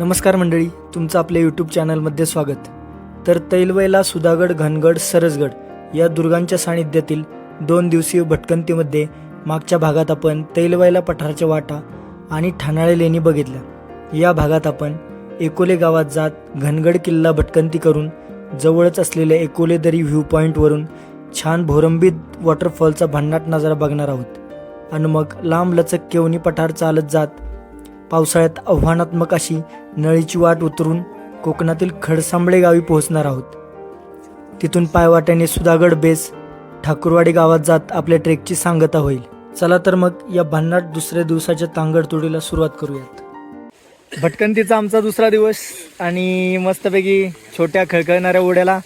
नमस्कार मंडळी तुमचं आपल्या यूट्यूब चॅनलमध्ये स्वागत. तर तैलवयला सुधागड घनगड सरसगड या दुर्गांच्या सानिध्यातील दोन दिवसीय भटकंतीमध्ये मागच्या भागात आपण तैलवयला पठाराच्या वाटा आणि ठाणाळे लेणी बघितल्या. या भागात आपण एकोले गावात जात घनगड किल्ला भटकंती करून जवळच असलेल्या एकोले दरी व्ह्यू पॉईंटवरून छान भोरंबीत वॉटरफॉलचा भन्नाट नजारा बघणार आहोत. आणि मग लांब लचक केवणी पठार चालत जात पावसाळ्यात आव्हानात्मक अशी नळीची वाट उतरून कोकणातील खडसांबळे गावी पोहोचणार आहोत. तिथून पायवाट्याने सुधागड बेस ठाकूरवाडी गावात जात आपल्या ट्रेकची सांगता होईल. चला तर मग या भन्नाट दुसऱ्या दिवसाच्या तांगडतोडीला सुरुवात करूयात. भटकंतीचा आमचा दुसरा दिवस आणि मस्तपैकी छोट्या खळखळणाऱ्या उड्याला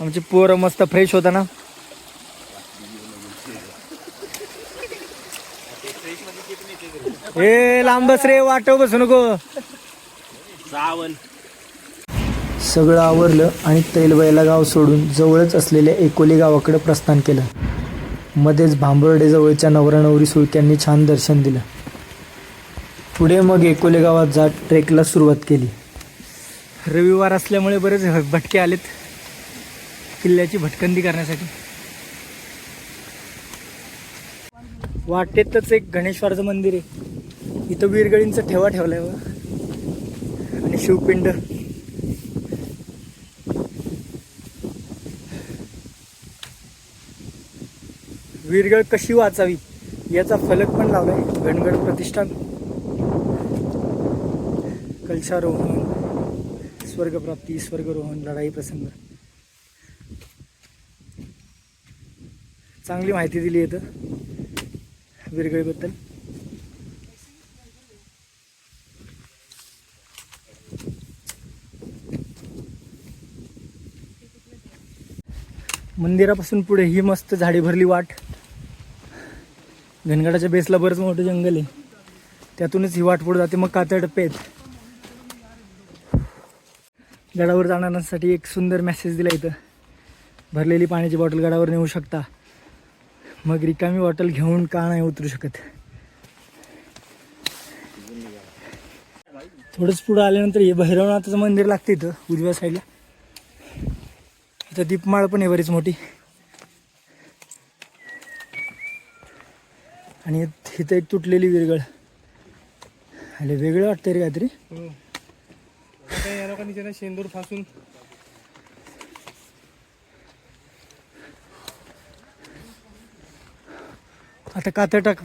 आमची पोरं मस्त फ्रेश होताना. ए लांब बस रे वाटव बसू नको. सगळं आवरलं आणि तैलवयला गाव सोडून जवळच असलेल्या एकोली गावाकडे प्रस्थान केलं. मध्येच भांबर्डे जवळच्या नवरा नवरी सुळक्यांनी छान दर्शन दिलं. पुढे मग एकोले गावात जात ट्रेकला सुरुवात केली. रविवार असल्यामुळे बरेच भटके आलेत किल्ल्याची भटकंती करण्यासाठी. वाटेतच एक गणेश्वराचं मंदिर आहे. इथं वीरगळींचा ठेवा ठेवलाय बघा. आणि शिवपिंड. वीरगळ कशी वाचावी याचा फलक पण लावलाय गणगड प्रतिष्ठान कलशारोहण स्वर्गप्राप्ती स्वर्गरोहण लढाई प्रसंग. चांगली माहिती दिली येतं वीरगळीबद्दल. मंदिरापासून पुढे ही मस्त झाडी भरली वाट. घनगडाच्या बेसला बरंच मोठं जंगल आहे. त्यातूनच ही वाट पुढे जाते. मग कातळ टप्पे आहेत. गडावर जाणाऱ्यांसाठी एक सुंदर मेसेज दिला इथं. भरलेली पाण्याची बॉटल गडावर नेऊ शकता. मग रिकामी बॉटल घेऊन का नाही उतरू शकत? थोडंच पुढं आल्यानंतर हे भैरवनाथाचं मंदिर लागतं इथं उजव्या साईडला इथं दीपमाळ पण आहे बरीच मोठी. आणि इथं एक तुटलेली विरगळ अरे वेगळं वाटतंय रे काहीतरी. आता या लोकांनी त्यांना शेंदूर फासून आता कातळ टाक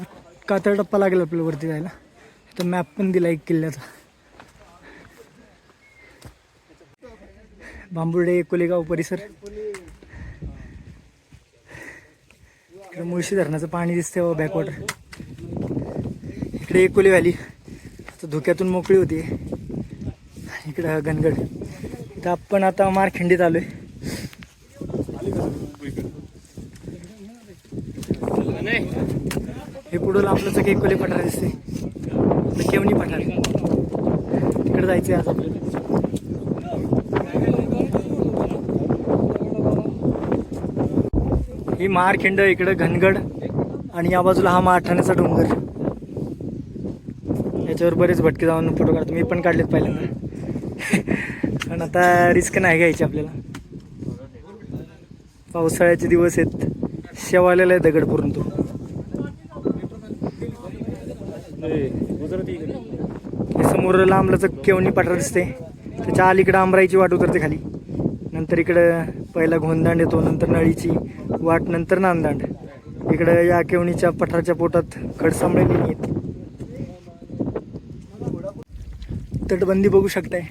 कातळ टप्पा लागेल आपल्याला वरती जायला. इथं मॅप पण दिला एक किल्ल्याचा. बांबुर्डे कोलेगाव परिसर. इकडे मुळशी धरणाचं पाणी दिसतंय बॅकवॉटर इकडे एकोली व्हॅली आता धुक्यातून मोकळी होती. इकडं गणगड तर आपण आता मारखिंडीत आलोय. हे पुढं आपलंच एक कोले पठार दिसते केवणी पठार. तिकडे जायचंय आज आपल्याला ही मारखिंड इकडं घनगड आणि या बाजूला हा माठाण्याचा डोंगर. याच्यावर बरेच भटके जाऊन फोटो काढतो. मी पण काढलेत पहिल्यांदा. पण आता रिस्क नाही घ्यायची आपल्याला. पावसाळ्याचे दिवस आहेत. शेवालेला आहे दगड पूर्ण तो. हे समोर लांबलाच केवणी पठार दिसते. त्याच्या अलीकडं आमराईची वाट उतरते खाली. नंतर इकडं पहिला घोंदांड येतो नंतर नळीची. वाट नंतर नांदांड. इकडं या केवणीच्या पठाराच्या पोटात खडसांबळे आहेत तटबंदी बघू शकताय.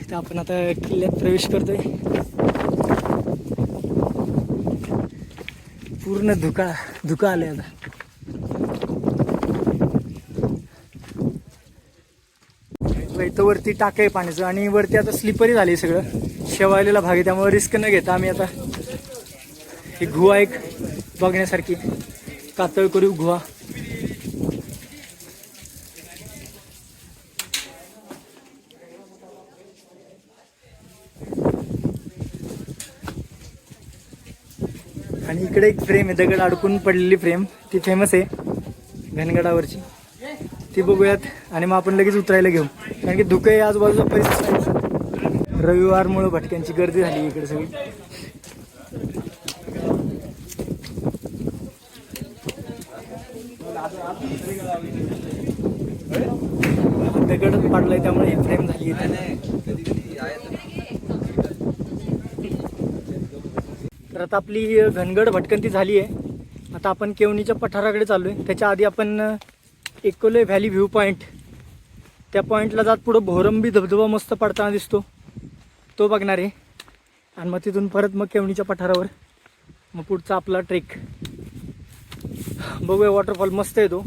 इथं आपण आता किल्ल्यात प्रवेश करतोय. पूर्ण धुका धुका आले आता. इथं वरती टाक आहे पाण्याचं आणि वरती आता स्लिपरी झाली सगळं. शेवायलेला भाग आहे त्यामुळे रिस्क न घेता आम्ही आता ही गुहा एक बघण्यासारखी कातळ करू गुहा. आणि इकडे एक फ्रेम आहे दगड अडकून पडलेली फ्रेम ती फेमस आहे घनगडावरची. ती बघूयात. आणि मग आपण लगेच उतरायला घेऊ. कारण की धुके आजूबाजूचा परिसर आहे. रविवारमुळं भटक्यांची गर्दी झाली इकडे सगळी. दगड पाडलाय त्यामुळे ही फ्रेम झाली तर आता आपली घनगड भटकंती झाली आहे आता आपण केवणीच्या पठाराकडे चाललो आहे त्याच्या आधी आपण एकोले व्हॅली व्ह्यू पॉईंट त्या पॉईंटला जात पुढं भोरंबी धबधबा मस्त पडताना दिसतो. तो बघणार आहे. आणि मग तिथून परत मग केवणीच्या पठारावर. मग पुढचा आपला ट्रेक बघूया वॉटरफॉल मस्त आहे तो.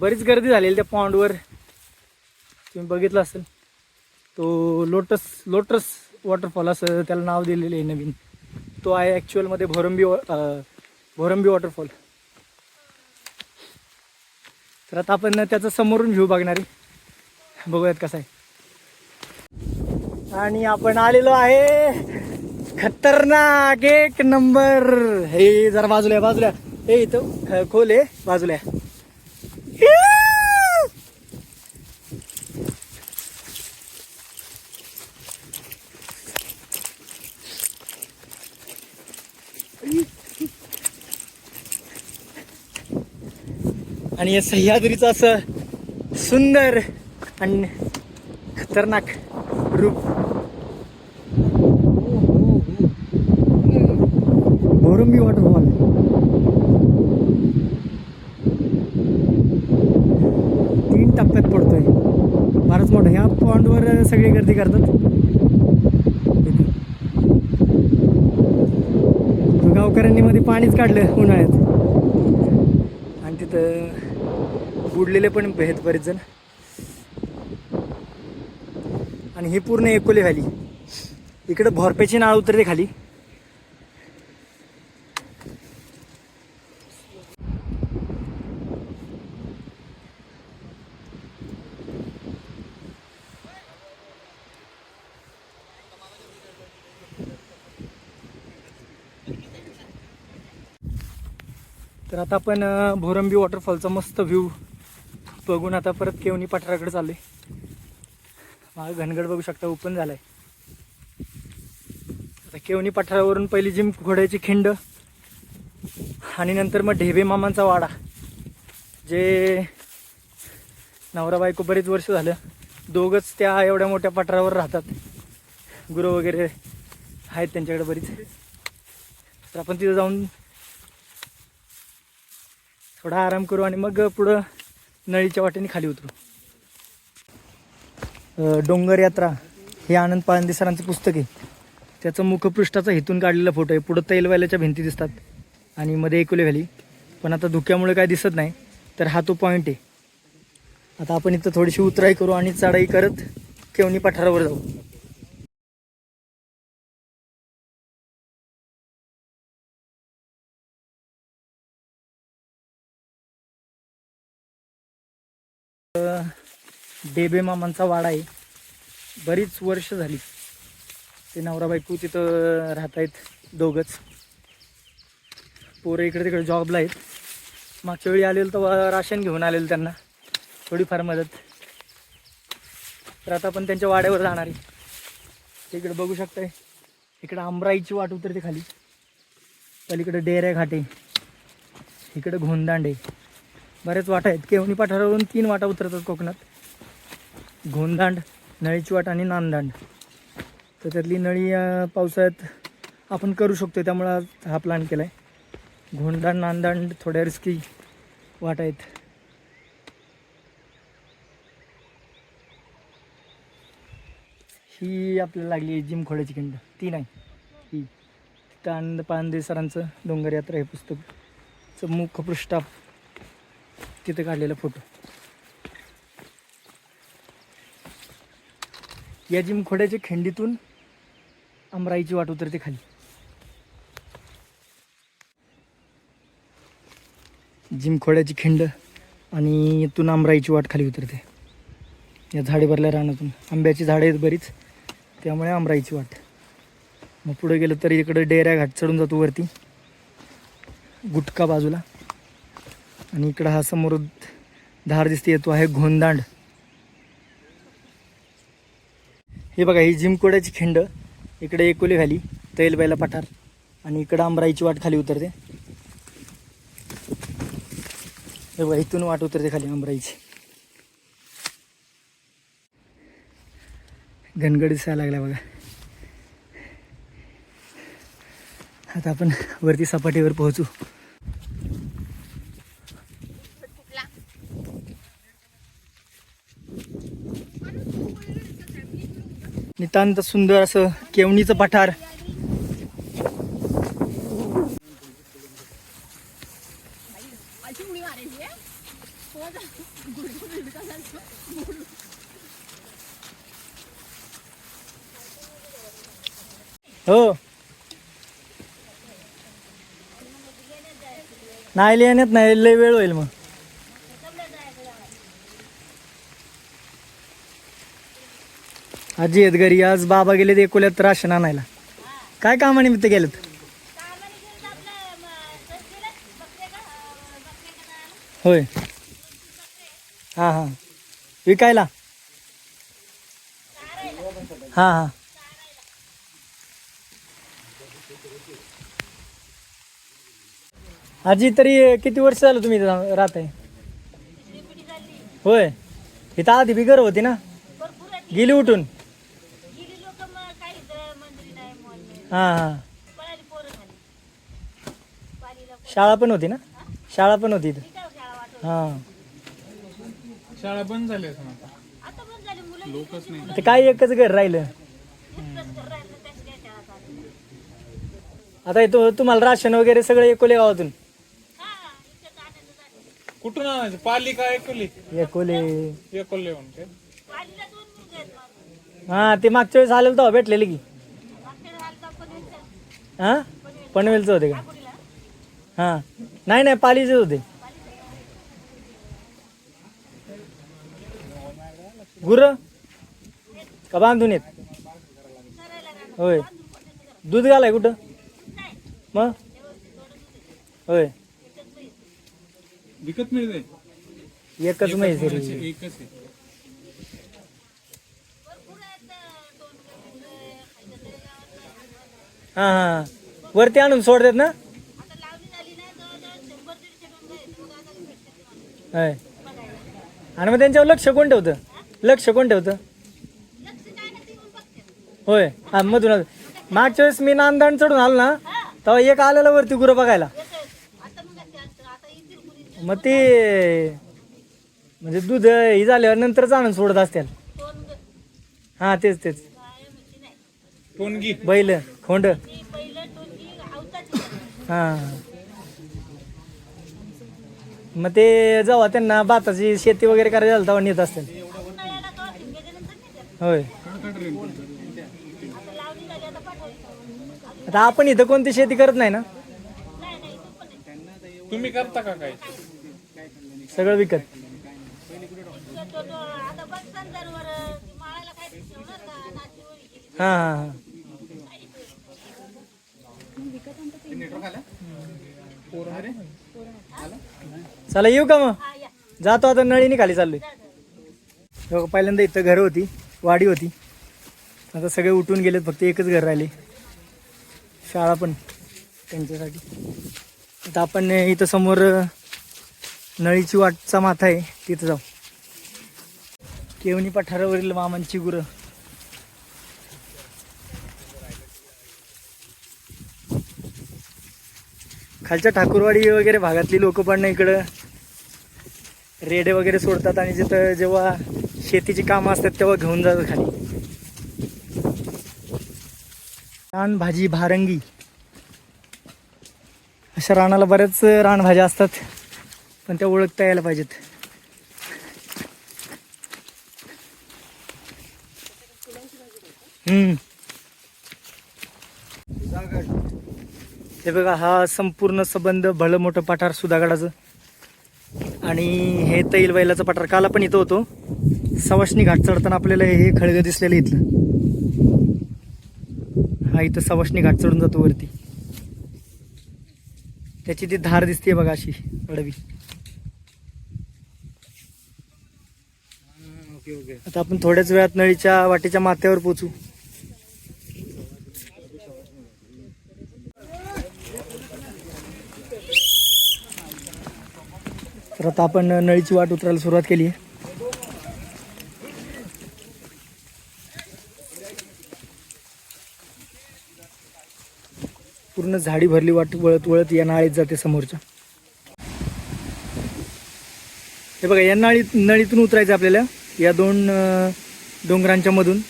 बरीच गर्दी झालेली त्या पॉन्डवर तुम्ही बघितलं असेल. तो लोटस लोटस वॉटरफॉल असं त्याला नाव दिलेलं आहे नवीन. तो आहे ॲक्च्युअलमध्ये भोरंबी वॉ भोरंबी वॉटरफॉल तर आता आपण त्याचा समोरून व्ह्यू बघणार आहे. बघूयात कसा आहे. आणि आपण आलेलो आहे खतरनाक एक नंबर. हे जरा बाजूला बाजूला. हे इथं खोल आहे बाजूला. आणि या सह्याद्रीचं असं सुंदर आणि खतरनाक रूप. बोरंबी वॉटरफॉल तीन टप्प्यात पडतोय. फारच मोठं. ह्या पॉन्डवर सगळी गर्दी करतात. गावकऱ्यांनी मध्ये पाणीच काढलं उन्हाळ्यात. आणि तिथं बुडलेले पण आहेत बरेच जण. आणि ही पूर्ण एकोले व्हॅली इकडं भोरपेची नाळ उतरते खाली. तर आता आपण भोरंबी वॉटरफॉलचा मस्त व्ह्यू बघून आता परत केवणी पठाराकडे चाललोय. मागे घनगड बघू शकता ओपन झालाय. आता केवणी पठारावरून पहिली जिम घोड्याची खिंड आणि नंतर मग ढेबे मामांचा वाडा जे नवरा बायको बरेच वर्ष झालं दोघंच त्या एवढ्या मोठ्या पठारावर राहतात. गुरु वगैरे आहेत त्यांच्याकडे बरीच. तर आपण तिथं जाऊन थोडा आराम करू आणि मग पुढं नळीच्या वाटेने खाली उतरू. डोंगर यात्रा हे आनंद पाळंदे सरांचं पुस्तक आहे. त्याचं मुखपृष्ठाचा हेतून काढलेला फोटो आहे. पुढं तैलवाल्याच्या भिंती दिसतात आणि मध्ये एकुले व्हॅली. पण आता धुक्यामुळे काय दिसत नाही तर हा तो पॉईंट आहे. आता आपण इथं थोडीशी उतराई करू आणि चढाई करत केवणी पठारावर जाऊ. डेबे मामांचा वाडा आहे. बरीच वर्ष झाली. ते नवरा बायको तिथं राहत आहेत दोघंच. पोरं इकडे तिकडे जॉबला आहेत. मागच्या वेळी आलेलं तर राशन घेऊन आलेलं त्यांना. थोडीफार मदत. तर आता आपण त्यांच्या वाड्यावर जाणार आहे. इकडे बघू शकताय. इकडे आमराईची वाट उतरते खाली. पलीकडे डेऱ्या घाटे इकडे घोंदांडे. बऱ्याच वाटा आहेत. केवणी पठारावरून तीन वाटा उतरतात कोकणात. घोंदांड नळीची वाट आणि नांदांड तर त्यातली नळी पावसाळ्यात आपण करू शकतो त्यामुळं हा प्लॅन केला आहे घोंदांड नांदांड थोड्या रिस्की वाट आहेत. ही आपल्याला लागली आहे जिम खोड्याची खिंड. ती नाही. ही. तिथं आनंद पांदे सरांचं डोंगर यात्रा हे पुस्तकचं मुखपृष्ठ तिथं काढलेला फोटो. या जिम खोड्याच्या खिंडीतून अमराईची वाट उतरते खाली. जिमखोड्याची खिंड आणि इथून आमराईची वाट खाली उतरते. या झाडे भरल्या रानातून. आंब्याची झाडे आहेत बरीच. त्यामुळे आमराईची वाट. मग पुढे गेलं तर इकडं डेऱ्या घाट चढून जातो वरती. गुटका बाजूला. आणि इकडं हा समोर धार दिसते येतो आहे घोंदांड. हे बघा ही जिमकोड्याची खिंड. इकडे एकोली खाली तैलबाईला पठार. आणि इकडं आंबराईची वाट खाली उतरते. हे बघा इथून वाट उतरते खाली आंबराईची घनगड दिसायला लागला बघा. आता आपण वरती सपाटीवर पोहोचू. नितांत सुंदर असं केवणीचं पठार. हो. नाही लिहिण्यात नाही लय वेळ होईल मग. आजी आहेत घरी. आज बाबा गेले ते एकोल्यात राशन आणायला. काय कामानिमित्त गेलेत? होय. हां हां. विकायला? हां हां. आजी तरी किती वर्ष झालं तुम्ही इथं राहत आहे होय. इथं आधी बिगर होती ना? गेली उठून? हां हां. शाळा पण होती ना? शाळा पण होती इथं. हां. शाळा बंद झाली असं आता. लोकच नाही. ते काय एकच घर राहिलं? आता इथं तुम्हाला राशन वगैरे सगळं एकोले गावातून? कुठून आणायचं? पालिका ऐकली एकोले? एकोले. म्हणते हा ते मागच्या वेळेस आलेलं तेव्हा भेटलेले की. हा? पनवेलचं होते का? हा. नाही नाही पालीचे होते. गुर? का बांधून येत? होय. दूध घालाय कुठं? मग? होय. विकत मिळते एकच रे. एकच आहे. हा हा. वरती आणून सोडतात ना? होय. आणि मग त्यांच्यावर लक्ष कोण ठेवतं? लक्ष कोण ठेवतं? होय. हा मधून मागच्या वेळेस मी नांदण चढून आलो ना तेव्हा एक आलेला वरती गुरं बघायला. मग ते म्हणजे दूध हे झाल्यावर नंतरच आणून सोडत असतील. हा तेच तेच. टोनगी. बैल खोंड. हा. मग ते जेव्हा त्यांना भाताची शेती वगैरे करायची झाली तेव्हा नेत असतील. होय. आता आपण इथं कोणती शेती करत नाही ना? तुम्ही करता का काय? सगळं विकत. हा हा हा. चला येऊ का मग? जातो आता नळीने खाली चाललोय. हो, पहिल्यांदा इथं घर होती वाडी होती. आता सगळे उठून गेलेत फक्त एकच घर राहिले. शाळा पण त्यांच्यासाठी. आता आपण इथं समोर नळीची वाटचा माथा आहे तिथं जाऊ. केवणी पठारावरील मामांची गुरं. खालच्या ठाकूरवाडी वगैरे भागातली लोक पण इकडं. रेडे वगैरे सोडतात आणि जिथं जेव्हा शेतीची कामं असतात तेव्हा घेऊन जातात खाली. रान भाजी भारंगी. अशा रानाला बऱ्याच रानभाज्या असतात पण त्या ओळखता यायला पाहिजेत. हम्म. हे बघा हा संपूर्ण संबंध भलं मोठं पठार सुधागडाचं. आणि हे तैलबैलाचं पठार काल आपण इथं होतो. सवाशनी घाट चढताना आपल्याला हे खळगं दिसलेलं इथलं. हा इथं सवाशनी घाट चढून जातो वरती. त्याची ती धार दिसते बघा अशी अडवी. आता आपण थोड्याच वेळात नळीच्या वाटेच्या माथ्यावर पोचू तर आता आपण नळीची वाट उतरायला सुरुवात केली. आहे पूर्ण झाडी भरली वाट वळत वळत या नाळीत जाते समोरच्या हे बघा या नाळीत नळीतून उतरायचं आपल्याला. या दोन डोंगरांच्या मधून.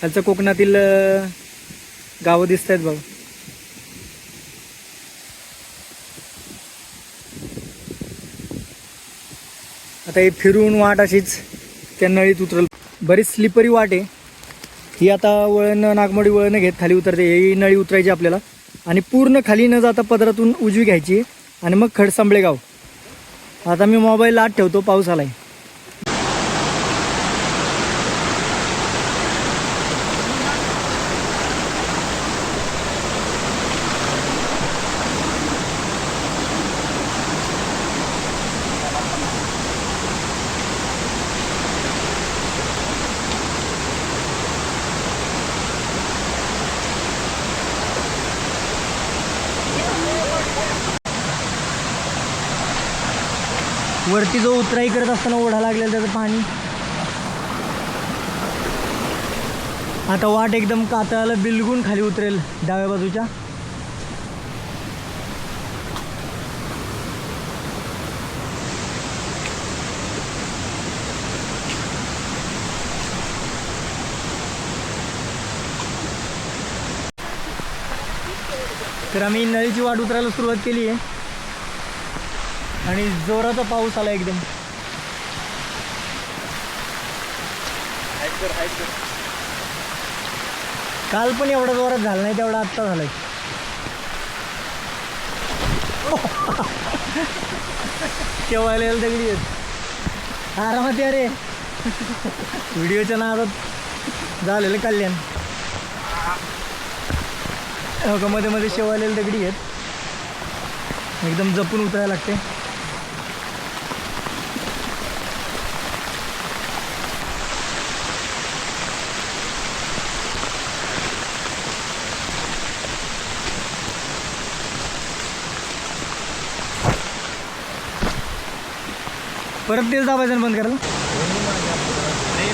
खालचं कोकणातील गावं दिसत आहेत बघा. आता हे फिरून वाट अशीच त्या नळीत उतरल. बरीच स्लिपरी वाट आहे. ही आता वळण नागमोडी वळण घेत खाली उतरते. ही नळी उतरायची आपल्याला. आणि पूर्ण खाली न जाता पदरातून उजवी घ्यायची. आणि मग खडसांबळे गाव आता मी मोबाईल आत ठेवतो. पाऊस आलाय. वरती जो उतराई करत असताना ओढा लागलेला त्याचं पाणी. आता वाट एकदम कातळाला बिलगून खाली उतरेल डाव्या बाजूच्या. तर आम्ही नळीची वाट उतरायला सुरुवात केली आहे आणि जोराचा पाऊस आला एकदम. काल पण एवढा जोरात झाला नाही तेवढा आत्ता झालाय. केव्हा आलेलं दगडी आहेत आरामात या रे. व्हिडिओच्या नादात झालेलं कल्याण. हो का मध्ये मध्ये शेवालेलं दगडी आहेत. एकदम जपून उतरायला लागते. परत तेल दाबायचं बंद करायला?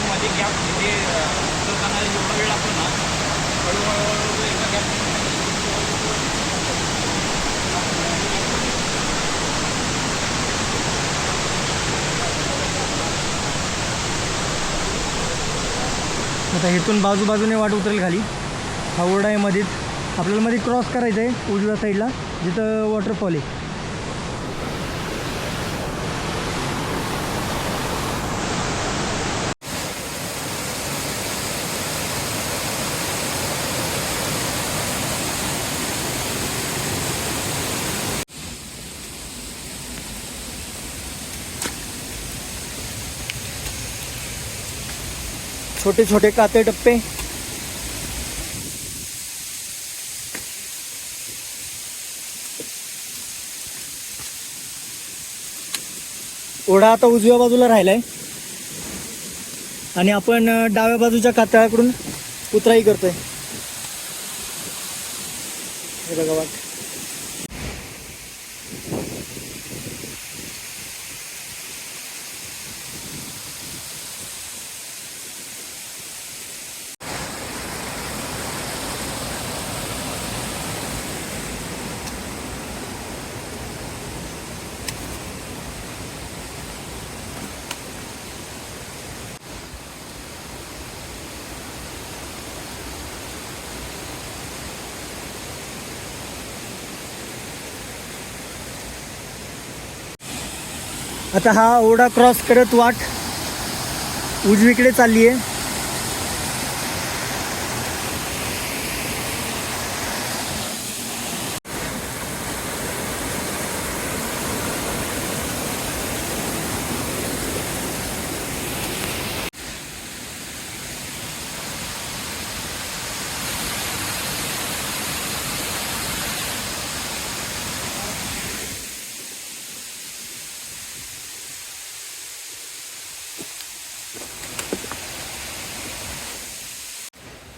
मध्ये गॅप म्हणजे उतरताना एवढा वेळ लागतो ना हळूहळू एका गॅप आता इथून बाजूबाजूने वाट उतरेल खाली. हा ओढा आहे मध्येच आपल्याला मध्ये क्रॉस करायचं आहे उजव्या साईडला जिथं वॉटरफॉल आहे. छोटे छोटे काते टप्पे ओढा आता उजव्या बाजूला राहिलाय. आणि आपण डाव्या बाजूच्या कातळाकडून उतराई करतोय. हे बघा वाट. आता हा ओढा क्रॉस करत वाट उजवीकडे चालली आहे.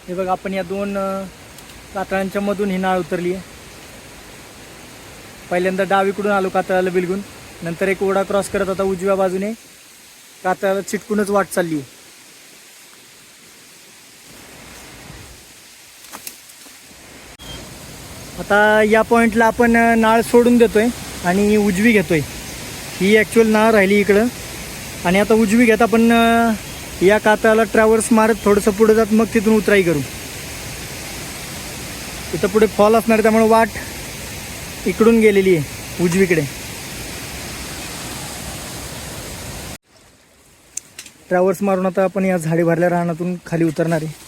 हे बघा आपण या दोन कातळांच्या मधून ही नाळ उतरली आहे. पहिल्यांदा डावीकडून आलो कातळाला बिलगून. नंतर एक ओढा क्रॉस करत आता उजव्या बाजूने कातळाला चिटकूनच वाट चालली आता या पॉईंटला आपण नाळ सोडून देतोय आणि उजवी घेतोय. ही ॲक्च्युअल नाळ राहिली इकडं. आणि आता उजवी घेत आपण या काताला ट्रॅव्हल्स मारत थोडंसं पुढे जात मग तिथून उतराई करू. तिथं पुढे फॉल असणार त्यामुळे वाट इकडून गेलेली आहे उजवीकडे. ट्रॅव्हल्स मारून आता आपण या झाडी भरल्या रानातून खाली उतरणार आहे.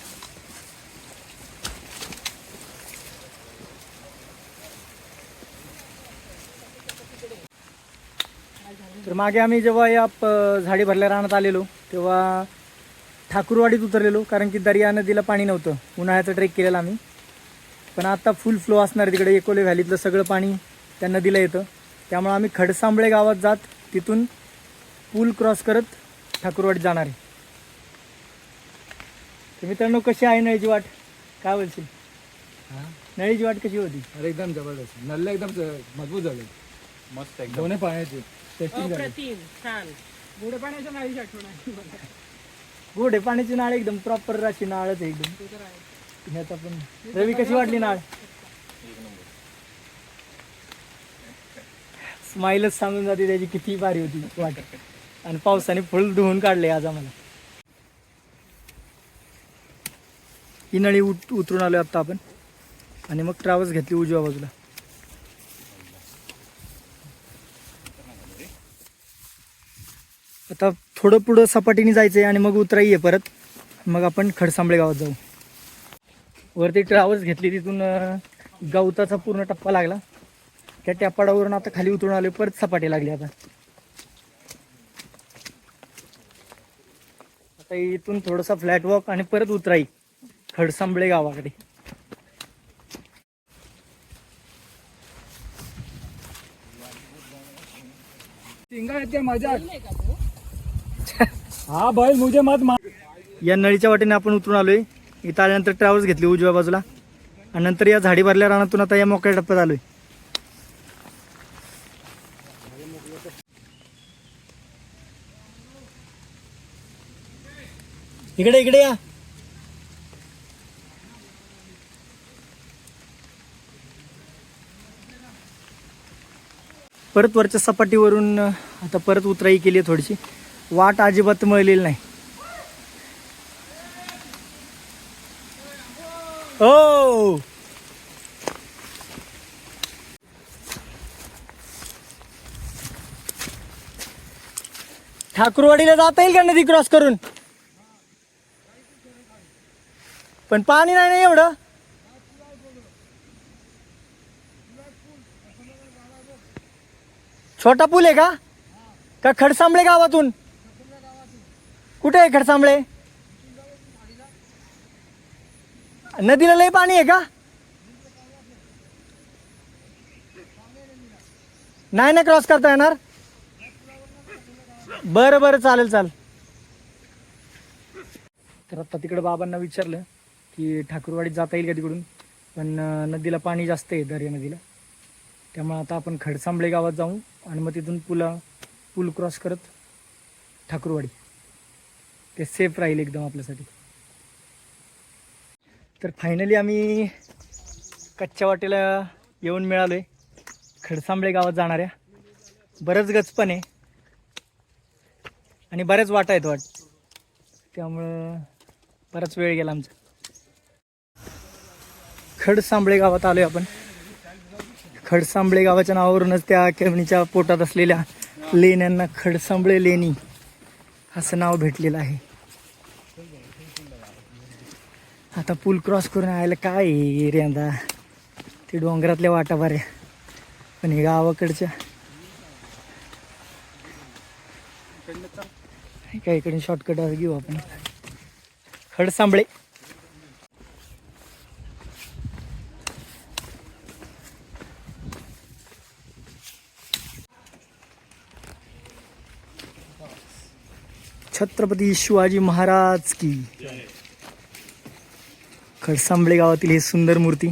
तर मागे आम्ही जेव्हा या झाडी भरल्या रानात आलेलो तेव्हा ठाकूरवाडीत उतरलेलो कारण की दर्या नदीला पाणी नव्हतं. उन्हाळ्याचा ट्रेक केलेला आम्ही. पण आता फुल फ्लो असणार आहे तिकडे एकोले व्हॅलीतलं सगळं पाणी त्या नदीला येतं. त्यामुळे आम्ही खडसांबळे गावात जात तिथून पूल क्रॉस करत ठाकूरवाडीत जाणार आहे. तर मित्रांनो कशी आहे नळीची वाट? काय बोलशील? नळीची वाट कशी होती? अरे एकदम जबरदस्त. नल्ल एकदम ज- मजबूत झाले. मस्त एकदम. दोन्ही पाण्याचे. टेस्टिंग झाली. अप्रतिम छान. गोडे पाण्याच्या नाळीची आठवण आहे गोड आहे पाण्याची नाळ एकदम प्रॉपर अशी नाळच आहे एकदम. ह्याचा पण रवी कशी वाटली नाळ? स्माईलच सांगून जाते त्याची किती भारी होती वाट. आणि पावसाने फुल धुवून काढले आज आम्हाला. ही नळी उत उतरून आलो आता आपण. आणि मग ट्रॅव्हल्स घेतली उजव्या बाजूला. आता थोडं पुढं सपाटीने जायचं आहे आणि मग उतराई आहे परत. मग आपण खडसांबळे गावात जाऊ. वरती ट्रॅव्हल्स घेतली तिथून गवताचा पूर्ण टप्पा लागला. त्या टप्पाडावरून आता खाली उतरून आले परत सपाटी लागली आता. आता इथून थोडासा फ्लॅट वॉक आणि परत उतराई खडसांबळे गावाकडे. सिंगा मजा हा बैल मुझे मत मा या नळीच्या वाटेने आपण उतरून आलोय. इथं आल्यानंतर ट्रॅव्हल्स घेतली उजव्या बाजूला. आणि नंतर या झाडी भरल्या रानातून आता या मोकळ्या टप्प्यात आलोय. इकडे इकडे या. परत वरच्या सपाटीवरून आता परत उतराई केली आहे थोडीशी. वाट अजिबात मिळलेली नाही. ओ ठाकूरवाडीला जाता येईल का नदी क्रॉस करून? पण पाणी नाही ना एवढं? छोटा पूल आहे का? का खडसांबळे गावातून? कुठे आहे खडसांबळे? नदीला लय पाणी आहे का? नाही ना क्रॉस करता येणार. बरं बरं चालेल चाल तर आता तिकडे बाबांना विचारलं की ठाकूरवाडीत जाता येईल का तिकडून? पण नदीला पाणी जास्त आहे दर्या नदीला. त्यामुळे आता आपण खडसांबळे गावात जाऊ आणि मग तिथून पुला पूल क्रॉस करत ठाकूरवाडी. ते सेफ राहील एकदम आपल्यासाठी. तर फायनली आम्ही कच्च्या वाटेला येऊन मिळालो आहे खडसांबळे गावात जाणाऱ्या. बरंच गचपण. आहे आणि बऱ्याच वाटा आहेत वाट. त्यामुळं बराच वेळ गेला आमचा. खडसांबळे गावात आलोय आपण. खडसांबळे गावाच्या नावावरूनच त्या केवणीच्या पोटात असलेल्या लेण्यांना खडसांबळे लेणी असं नाव भेटलेलं आहे. आता पूल क्रॉस करून यायला काय आहे ते डोंगरातल्या वाटा बऱ्या पण हे गावाकडच्या. काय इकडून शॉर्टकट घेऊ आपण. खडसांबळे छत्रपती शिवाजी महाराज की. खडसांबळे गावातील ही सुंदर मूर्ती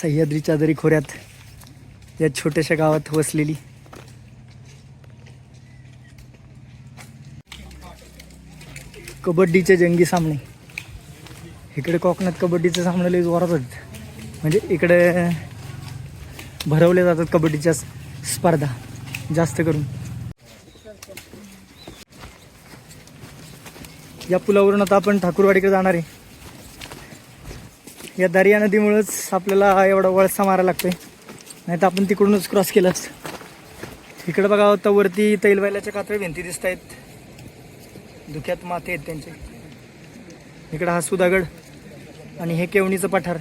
सह्याद्रीच्या दरी खोऱ्यात या छोट्याशा गावात वसलेली. कबड्डीचे जंगी सामने. इकडे कोकणात कबड्डीचे सामने लई जोरात होतात. म्हणजे इकडे भरवले जातात कबड्डीच्या स्पर्धा जास्त करून. या पुलावरून आता आपण ठाकूरवाडीकडे जाणार आहे. या दर्या नदीमुळंच आपल्याला एवढा वळसा मारायला लागतोय. नाही तर आपण तिकडूनच क्रॉस केलं इकडं इकडे बघा आता वरती तैलबैलाच्या कातळ भिंती दिसत आहेत धुक्यात माथे आहेत त्यांचे. इकडं हा सुदागड आणि हे केवणीचं पठार.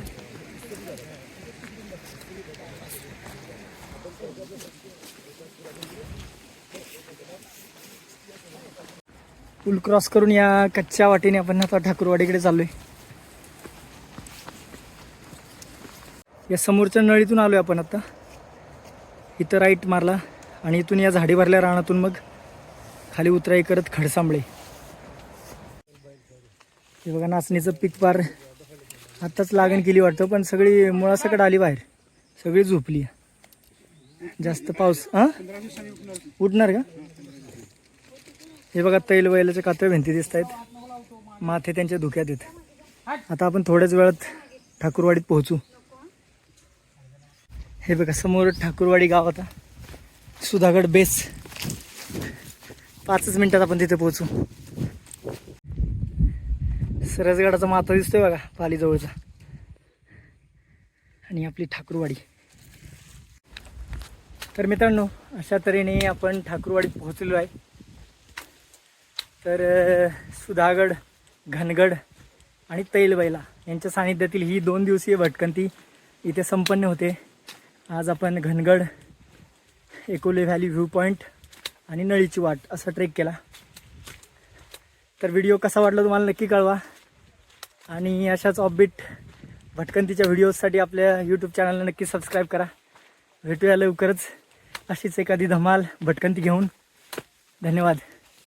पूल क्रॉस करून या कच्च्या वाटेने आपण आता ठाकूरवाडीकडे चाललोय. या समोरच्या नळीतून आलोय आपण आता. इथं राईट मारला आणि इथून या झाडी भरल्या रानातून मग खाली उतराई करत खडसांबळे. हे बघा नाचणीचं पीक पार आत्ताच लागण केली वाटतं पण सगळी मुळासकट आली बाहेर. सगळी झोपली. जास्त पाऊस हां? उठणार का? हे बघा तैल वैलाच्या कातळ भिंती दिसत आहेत. माथे त्यांच्या धुक्यात येत आता आपण थोड्याच वेळात ठाकूरवाडीत पोहोचू. हे बघा समोर ठाकूरवाडी गाव आता. सुधागड बेस पाचच मिनिटात आपण तिथे पोहोचू. सरसगडाचा माथा दिसतोय बघा पालीजवळचा. आणि आपली ठाकूरवाडी. तर मित्रांनो अशा तऱ्हेने आपण ठाकूरवाडीत पोहोचलेलो आहे. तर सुधागड घनगड आणि तैलबैला यांच्या सानिध्यातील ही दोन दिवसीय भटकंती इथे संपन्न होते. आज आपण Ghangad Ekole valley view point आणि नळीची वाट असा ट्रेक केला. तर व्हिडिओ कसा वाटला तुम्हाला नक्की कळवा. आणि अशाच ऑफबीट भटकंतीच्या व्हिडिओजसाठी आपल्या यूट्यूब चॅनलला नक्की सबस्क्राईब करा. भेटूया लवकरच. अशीच एखादी धमाल भटकंती घेऊन. धन्यवाद.